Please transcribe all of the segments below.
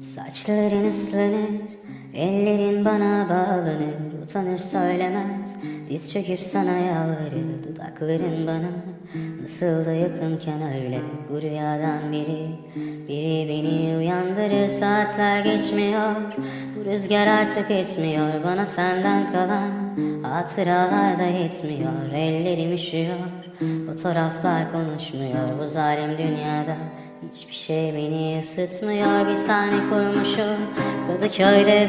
Saçların ıslanır, ellerin bana bağlanır Utanır söylemez, diz çöküp sana yalvarır Dudakların bana. Nasıl da yakınken öyle Bu rüyadan biri, biri beni uyandırır Saatler geçmiyor, bu rüzgar artık esmiyor Bana senden kalan hatıralar da yetmiyor. Ellerim üşüyor, fotoğraflar konuşmuyor. Bu zalim dünyada Hiçbir şey beni ısıtmıyor. Bir sahne kurmuşum Kadıköy'de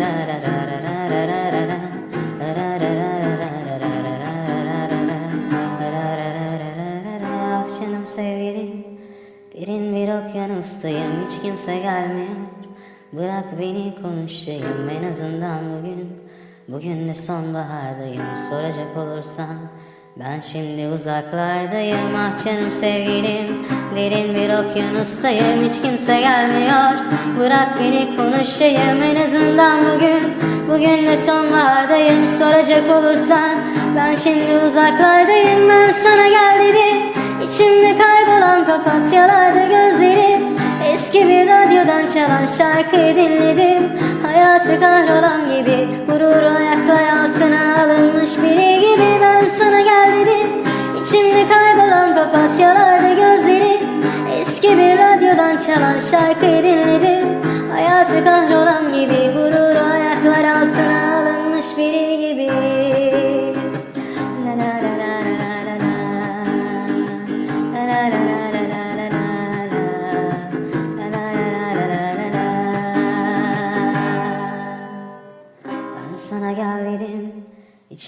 Ah canım Derin bir okyanustayım hiç kimse gelmiyor. Bırak beni konuşayım en azından bugün Bugün de sonbahardayım. Soracak olursan Ben şimdi uzaklardayım ah canım sevgilim. Derin bir okyanustayım hiç kimse gelmiyor. Bırak beni konuşayım en azından bugün. Bugün de sonbahardayım soracak olursan. Ben şimdi uzaklardayım ben sana gel dedim. İçimde kaybolan papatyalarda gözlerim. Eski bir radyodan çalan şarkıyı dinledim. Hayatı kahrolan gibi Gururu ayaklar altına alınmış biri dedim İçimde kaybolan papatyalarda gözlerim Eski bir radyodan çalan şarkıyı dinledim Hayatı kahrolan gibi Gururu ayaklar altına alınmış biri